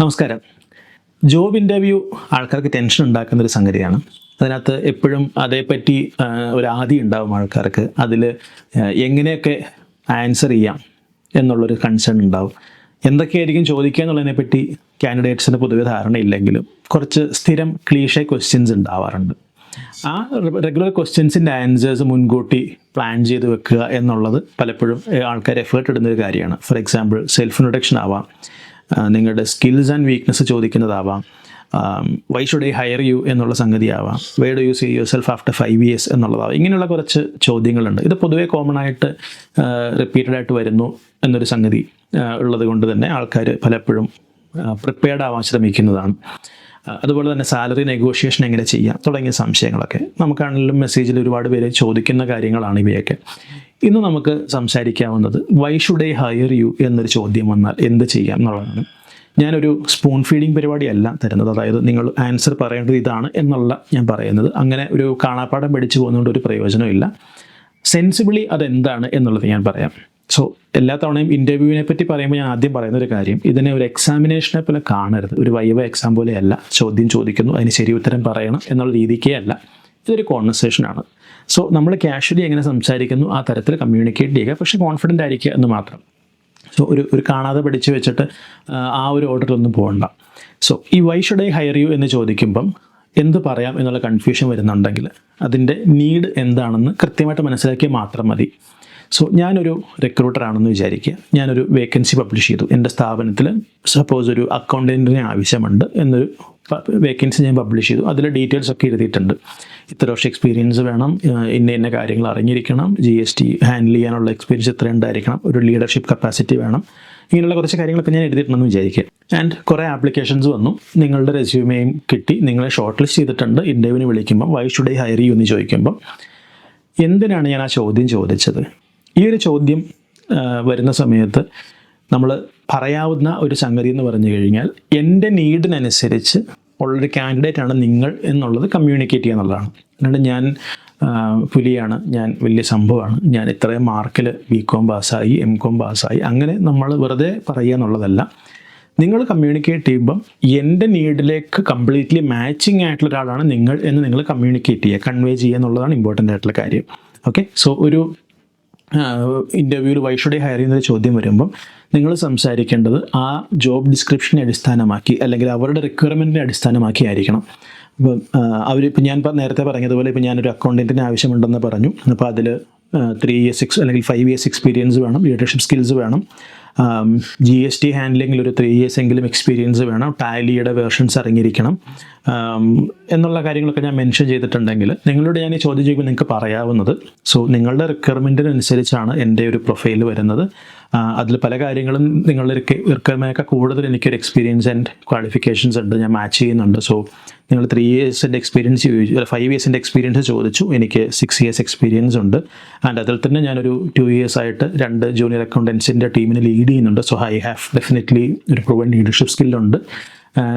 നമസ്കാരം. Job interview ആൾക്കാർക്ക് tension ഉണ്ടാക്കുന്ന ഒരു സംഗതിയാണ്. അതിനകത്ത് എപ്പോഴും അതേപ്പറ്റി ഒരു ആദി ഉണ്ടാവും ആൾക്കാർക്ക്. അതിൽ എങ്ങനെയൊക്കെ ആൻസർ ചെയ്യാം എന്നുള്ളൊരു കൺസേൺ ഉണ്ടാവും. എന്തൊക്കെയായിരിക്കും ചോദിക്കുക എന്നുള്ളതിനെപ്പറ്റി കാൻഡിഡേറ്റ്സിന് പൊതുവെ ധാരണയില്ലെങ്കിലും കുറച്ച് സ്ഥിരം ക്ലീഷേ ക്വസ്റ്റ്യൻസ് ഉണ്ടാവാറുണ്ട്. ആ റെഗുലർ ക്വസ്റ്റ്യൻസിന്റെ ആൻസേഴ്സ് മുൻകൂട്ടി പ്ലാൻ ചെയ്ത് വെക്കുക എന്നുള്ളത് പലപ്പോഴും ആൾക്കാർ എഫേർട്ട് ഇടുന്ന ഒരു കാര്യമാണ്. ഫോർ എക്സാമ്പിൾ സെൽഫ് ഇൻട്രൊഡക്ഷൻ ആവാം. നിങ്ങളുടെ skills and weakness ചോദിക്കുന്നതാവാം. Why should I hire you എന്നുള്ള സംഗതിയാവാം. Where do you see yourself after five years എന്നുള്ളതാവാം. ഇങ്ങനെയുള്ള കുറച്ച് ചോദ്യങ്ങളുണ്ട്. ഇത് പൊതുവേ കോമൺ ആയിട്ട് റിപ്പീറ്റഡ് ആയിട്ട് വരുന്നു എന്നൊരു സംഗതി ഉള്ളത് കൊണ്ട് തന്നെ ആൾക്കാർ പലപ്പോഴും പ്രിപ്പയർഡ് ആവാൻ ശ്രമിക്കുന്നതാണ്. അതുപോലെ തന്നെ സാലറി നെഗോഷിയേഷൻ എങ്ങനെ ചെയ്യാം? തുടങ്ങിയ സംശയങ്ങളൊക്കെ. നമുക്കാണെങ്കിലും മെസ്സേജിൽ ഒരുപാട് പേര് ചോദിക്കുന്ന കാര്യങ്ങളാണ് ഇവയൊക്കെ. ഇന്ന് നമുക്ക് സംസാരിക്കാവുന്നത് why should I hire you എന്നൊരു ചോദ്യം വന്നാൽ എന്ത് ചെയ്യാം എന്നുള്ളതാണ്. ഞാനൊരു സ്പൂൺ ഫീഡിങ് പരിപാടിയല്ല തരുന്നത്. അതായത് നിങ്ങൾ ആൻസർ പറയേണ്ടത് ഇതാണ് എന്നുള്ള ഞാൻ പറയുന്നത്. അങ്ങനെ ഒരു കാണാപ്പാടം പഠിച്ചു പോകുന്നതുകൊണ്ട് ഒരു പ്രയോജനമില്ല സെൻസിബിളി അതെന്താണ് എന്നുള്ളത് ഞാൻ പറയാം. സോ എല്ലാ തവണയും ഇന്റർവ്യൂവിനെ പറ്റി പറയുമ്പോൾ ഞാൻ ആദ്യം പറയുന്ന ഒരു കാര്യം ഇതിനെ ഒരു എക്സാമിനേഷനെ പോലെ കാണരുത്. ഒരു വൈവ എക്സാം പോലെയല്ല. ചോദ്യം ചോദിക്കുന്നു അതിന് ശരി ഉത്തരം പറയണം എന്നുള്ള രീതിക്കേ അല്ല. ഇതൊരു കോൺവെർസേഷനാണ് സോ നമ്മൾ കാഷ്വലി എങ്ങനെ സംസാരിക്കുന്നു ആ തരത്തിൽ കമ്മ്യൂണിക്കേറ്റ് ചെയ്യുക. പക്ഷേ കോൺഫിഡന്റ് ആയിരിക്കുക എന്ന് മാത്രം. സോ ഒരു ഒരു കാണാതെ പഠിച്ചു വെച്ചിട്ട് ആ, ഒരു ഓർഡറിലൊന്നും പോകണ്ട. സോ ഈ why should I hire you എന്ന് ചോദിക്കുമ്പം എന്ത് പറയാം എന്നുള്ള കൺഫ്യൂഷൻ വരുന്നുണ്ടെങ്കിൽ അതിന്റെ നീഡ് എന്താണെന്ന് കൃത്യമായിട്ട് മനസ്സിലാക്കിയാൽ മാത്രം മതി. സോ ഞാനൊരു റിക്രൂട്ടർ ആണെന്ന് വിചാരിക്കുക. ഞാനൊരു വേക്കൻസി പബ്ലിഷ് ചെയ്തു. എന്റെ സ്ഥാപനത്തിൽ സപ്പോസ് ഒരു അക്കൗണ്ടന്റിന് ആവശ്യമുണ്ട് എന്നൊരു വേക്കൻസി ഞാൻ പബ്ലിഷ് ചെയ്തു. അതിലെ ഡീറ്റെയിൽസ് ഒക്കെ എഴുതിയിട്ടുണ്ട്. ഇത്ര വർഷം എക്സ്പീരിയൻസ് വേണം. ഇന്ന ഇന്ന കാര്യങ്ങൾ അറിഞ്ഞിരിക്കണം. ജി എസ് ടി ഹാൻഡിൽ ചെയ്യാനുള്ള എക്സ്പീരിയൻസ് ഇത്ര ഉണ്ടായിരിക്കണം. ഒരു ലീഡർഷിപ്പ് കപ്പാസിറ്റി വേണം. ഇങ്ങനെയുള്ള കുറച്ച് കാര്യങ്ങളൊക്കെ ഞാൻ എഴുതിയിട്ടുണ്ടെന്ന് വിചാരിക്കുക. ആൻഡ് കുറേ ആപ്ലിക്കേഷൻസ് വന്നു. നിങ്ങളുടെ റെസ്യൂമെയും കിട്ടി. നിങ്ങളെ ഷോർട്ട് ലിസ്റ്റ് ചെയ്തിട്ടുണ്ട്. ഇന്റർവ്യൂവിന് വിളിക്കുമ്പോൾ why should I hire you എന്ന് ചോദിക്കുമ്പോൾ എന്തിനാണ് ഞാൻ ആ ചോദ്യം ചോദിച്ചത്? ഈ ഒരു ചോദ്യം വരുന്ന സമയത്ത് നമ്മൾ പറയാവുന്ന ഒരു സംഗതി എന്ന് പറഞ്ഞു കഴിഞ്ഞാൽ എന്റെ നീഡിനനുസരിച്ച് ഉള്ളൊരു കാൻഡിഡേറ്റ് ആണ് നിങ്ങൾ എന്നുള്ളത് കമ്മ്യൂണിക്കേറ്റ് ചെയ്യുക എന്നുള്ളതാണ്. അല്ലാണ്ട് ഞാൻ പുലിയാണ് ഞാൻ വലിയ സംഭവമാണ് ഞാൻ ഇത്രയും മാർക്കിൽ ബി കോം പാസ്സായി എം കോം പാസ്സായി അങ്ങനെ നമ്മൾ വെറുതെ പറയുക എന്നുള്ളതല്ല. നിങ്ങൾ കമ്മ്യൂണിക്കേറ്റ് ചെയ്യുമ്പം എന്റെ നീഡിലേക്ക് കംപ്ലീറ്റ്ലി മാച്ചിങ് ആയിട്ടുള്ള ഒരാളാണ് നിങ്ങൾ എന്ന് നിങ്ങൾ കമ്മ്യൂണിക്കേറ്റ് ചെയ്യുക കൺവേ ചെയ്യുക എന്നുള്ളതാണ് ഇമ്പോർട്ടന്റ് ആയിട്ടുള്ള കാര്യം. ഓക്കെ സോ ഒരു ഇന്റർവ്യൂവിൽ വൈ ഷുഡ് ഹയർ ഒരു ചോദ്യം വരുമ്പം നിങ്ങൾ സംസാരിക്കേണ്ടത് ആ ജോബ് ഡിസ്ക്രിപ്ഷനെ അടിസ്ഥാനമാക്കി അല്ലെങ്കിൽ അവരുടെ റിക്വയർമെന്റിനെ അടിസ്ഥാനമാക്കി ആയിരിക്കണം. അപ്പം അവർ ഇപ്പം ഞാൻ നേരത്തെ പറഞ്ഞതുപോലെ ഇപ്പം ഞാനൊരു അക്കൗണ്ടന്റിന് ആവശ്യമുണ്ടെന്ന് പറഞ്ഞു. അപ്പോൾ അതിൽ ത്രീ ഇയേഴ്സ് എക്സ് അല്ലെങ്കിൽ ഫൈവ് ഇയേഴ്സ് എക്സ്പീരിയൻസ് വേണം ലീഡർഷിപ്പ് സ്കിൽസ് വേണം ജി എസ് ടി ഹാൻഡ്ലിങ്ങിൽ ഒരു ത്രീ ഇയേഴ്സ് എങ്കിലും എക്സ്പീരിയൻസ് വേണം ടാലിയുടെ വേർഷൻസ് അറിഞ്ഞിരിക്കണം എന്നുള്ള കാര്യങ്ങളൊക്കെ ഞാൻ മെൻഷൻ ചെയ്തിട്ടുണ്ടെങ്കിൽ നിങ്ങളോട് ഞാൻ ഈ ചോദ്യം ചെയ്യുമ്പോൾ നിങ്ങൾക്ക് പറയാവുന്നത്. സോ നിങ്ങളുടെ റിക്വയർമെന്റിനനുസരിച്ചാണ് എന്റെ ഒരു പ്രൊഫൈൽ വരുന്നത്. അതിൽ പല കാര്യങ്ങളും നിങ്ങളുടെ റിക്വയർമെന്റൊക്കെ കൂടുതൽ എനിക്കൊരു എക്സ്പീരിയൻസ് ആൻഡ് ക്വാളിഫിക്കേഷൻസ് ഉണ്ട്. ഞാൻ മാച്ച് ചെയ്യുന്നുണ്ട്. സോ നിങ്ങൾ ത്രീ ഇയേഴ്സിന്റെ എക്സ്പീരിയൻസ് ചോദിച്ചു ഫൈവ് ഇയേഴ്സിന്റെ എക്സ്പീരിയൻസ് ചോദിച്ചു. എനിക്ക് സിക്സ് ഇയേഴ്സ് എക്സ്പീരിയൻസ് ഉണ്ട്. ആൻഡ് അതിൽ തന്നെ ഞാനൊരു ടു ഇയേഴ്സ് ആയിട്ട് രണ്ട് ജൂനിയർ അക്കൗണ്ടൻസിന്റെ ടീമിനെ ലീഡ് ചെയ്യുന്നുണ്ട്. സോ ഐ ഹാവ് ഡെഫിനറ്റ്ലി ഒരു പ്രൂവൻ ലീഡർഷിപ്പ് സ്കില്ലുണ്ട്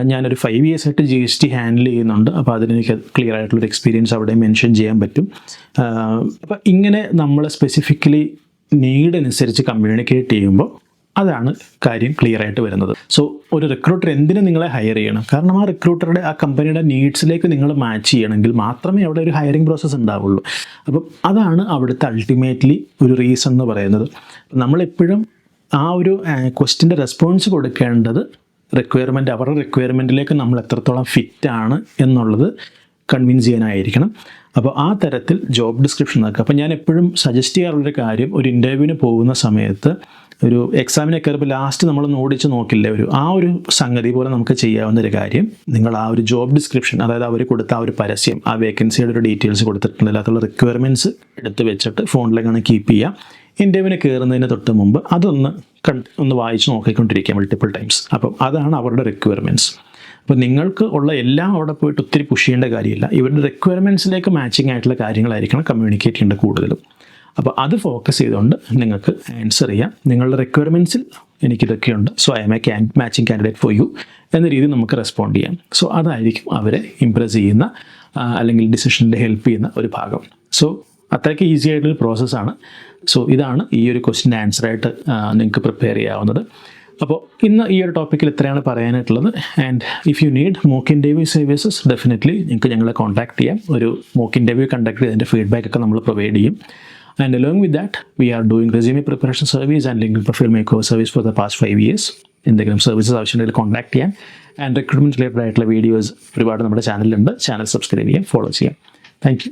ഞാനൊരു ഫൈവ് ഇയേഴ്സ് ആയിട്ട് ജി എസ് ടി ഹാൻഡിൽ ചെയ്യുന്നുണ്ട്. അപ്പോൾ അതിനെനിക്ക് ക്ലിയർ ആയിട്ടുള്ളൊരു എക്സ്പീരിയൻസ് അവിടെ മെൻഷൻ ചെയ്യാൻ പറ്റും. അപ്പോൾ ഇങ്ങനെ നമ്മൾ സ്പെസിഫിക്കലി നീഡ് അനുസരിച്ച് കമ്മ്യൂണിക്കേറ്റ് ചെയ്യുമ്പോൾ അതാണ് കാര്യം ക്ലിയർ ആയിട്ട് വരുന്നത്. സോ ഒരു റിക്രൂട്ടർ എന്തിനു നിങ്ങളെ ഹയർ ചെയ്യണം? കാരണം ആ റിക്രൂട്ടറുടെ ആ കമ്പനിയുടെ നീഡ്സിലേക്ക് നിങ്ങൾ മാച്ച് ചെയ്യണമെങ്കിൽ മാത്രമേ അവിടെ ഒരു ഹയറിംഗ് പ്രോസസ്സ് ഉണ്ടാവുള്ളൂ. അപ്പം അതാണ് അവിടുത്തെ അൾട്ടിമേറ്റ്ലി ഒരു റീസൺ എന്ന് പറയുന്നത്. നമ്മളെപ്പോഴും ആ ഒരു ക്വസ്റ്റിന്റെ റെസ്പോൺസ് കൊടുക്കേണ്ടത് റിക്വയർമെന്റ് അവരുടെ റിക്വയർമെന്റിലേക്ക് നമ്മൾ എത്രത്തോളം ഫിറ്റ് ആണ് എന്നുള്ളത് കൺവിൻസ് ചെയ്യാനായിരിക്കണം. അപ്പോൾ ആ തരത്തിൽ ജോബ് ഡിസ്ക്രിപ്ഷൻ നോക്കുക അപ്പോൾ ഞാൻ എപ്പോഴും സജസ്റ്റ് ചെയ്യാറുള്ളൊരു കാര്യം ഒരു ഇന്റർവ്യൂവിന് പോകുന്ന സമയത്ത് ഒരു എക്സാമിനെ കയറുമ്പോൾ ലാസ്റ്റ് നമ്മൾ ഓടിച്ച് നോക്കില്ലേ ഒരു ആ ഒരു സംഗതി പോലെ നമുക്ക് ചെയ്യാവുന്ന ഒരു കാര്യം നിങ്ങൾ ആ ഒരു ജോബ് ഡിസ്ക്രിപ്ഷൻ അതായത് അവർ കൊടുത്ത ആ ഒരു പരസ്യം ആ വേക്കൻസിയുടെ ഒരു ഡീറ്റെയിൽസ് കൊടുത്തിട്ടുണ്ട് അല്ലാത്തുള്ള റിക്വയർമെന്റ്സ് എടുത്ത് വെച്ചിട്ട് ഫോണിലേക്കാണ് കീപ്പ് ചെയ്യുക ഇന്റർവ്യൂവിന് കയറുന്നതിന് തൊട്ട് മുമ്പ് അതൊന്ന് ഒന്ന് വായിച്ച് നോക്കിക്കൊണ്ടിരിക്കുക മൾട്ടിപ്പിൾ ടൈംസ് അപ്പം അതാണ് അവരുടെ റിക്വയർമെന്റ്സ് അപ്പോൾ നിങ്ങൾക്ക് ഉള്ള എല്ലാം അവിടെ പോയിട്ട് ഒത്തിരി പുഷ് ചെയ്യേണ്ട കാര്യമില്ല. ഇവരുടെ റിക്വയർമെന്റ്സിലേക്ക് മാച്ചിങ് ആയിട്ടുള്ള കാര്യങ്ങളായിരിക്കണം കമ്മ്യൂണിക്കേറ്റ് ചെയ്യേണ്ട കൂടുതലും. അപ്പോൾ അത് ഫോക്കസ് ചെയ്തുകൊണ്ട് നിങ്ങൾക്ക് ആൻസർ ചെയ്യാം. നിങ്ങളുടെ റിക്വയർമെന്റ്സിൽ എനിക്കിതൊക്കെയുണ്ട്. So I am a can matching candidate for you എന്ന രീതിയിൽ നമുക്ക് റെസ്പോണ്ട് ചെയ്യാം. സോ അതായിരിക്കും അവരെ ഇമ്പ്രസ് ചെയ്യുന്ന അല്ലെങ്കിൽ ഡിസിഷനിൽ ഹെൽപ്പ് ചെയ്യുന്ന ഒരു ഭാഗം. സോ അത്രയ്ക്ക് ഈസി ആയിട്ടുള്ള പ്രോസസ്സാണ് സോ ഇതാണ് ഈ ഒരു ക്വസ്റ്റിന്റെ ആൻസറായിട്ട് നിങ്ങൾക്ക് പ്രിപ്പയർ ചെയ്യാവുന്നത്. അപ്പോൾ ഇന്ന് ഈ ഒരു ടോപ്പിക്കിൽ ഇത്രയാണ് പറയാനായിട്ടുള്ളത്. And if you need mock interview services definitely നിങ്ങൾക്ക് ഞങ്ങളെ കോൺടാക്ട് ചെയ്യാം. ഒരു മോക്ക് ഇന്റർവ്യൂ കണ്ടക്ട് ചെയ്തതിന്റെ ഫീഡ്ബാക്ക് ഒക്കെ നമ്മൾ പ്രൊവൈഡ് ചെയ്യും. And along with that we are doing resume preparation service and link profile make over service for the past five years എന്തെങ്കിലും services ആവശ്യമുണ്ടെങ്കിൽ കോൺടാക്ട് ചെയ്യാം. ആൻഡ് റിക്രൂട്ട്മെന്റ് റിലേറ്റഡ് ആയിട്ടുള്ള videos ഒരുപാട് നമ്മുടെ ചാനലിലുണ്ട് ചാനൽ സബ്സ്ക്രൈബ് ചെയ്യാം. ഫോളോ ചെയ്യാം. Thank you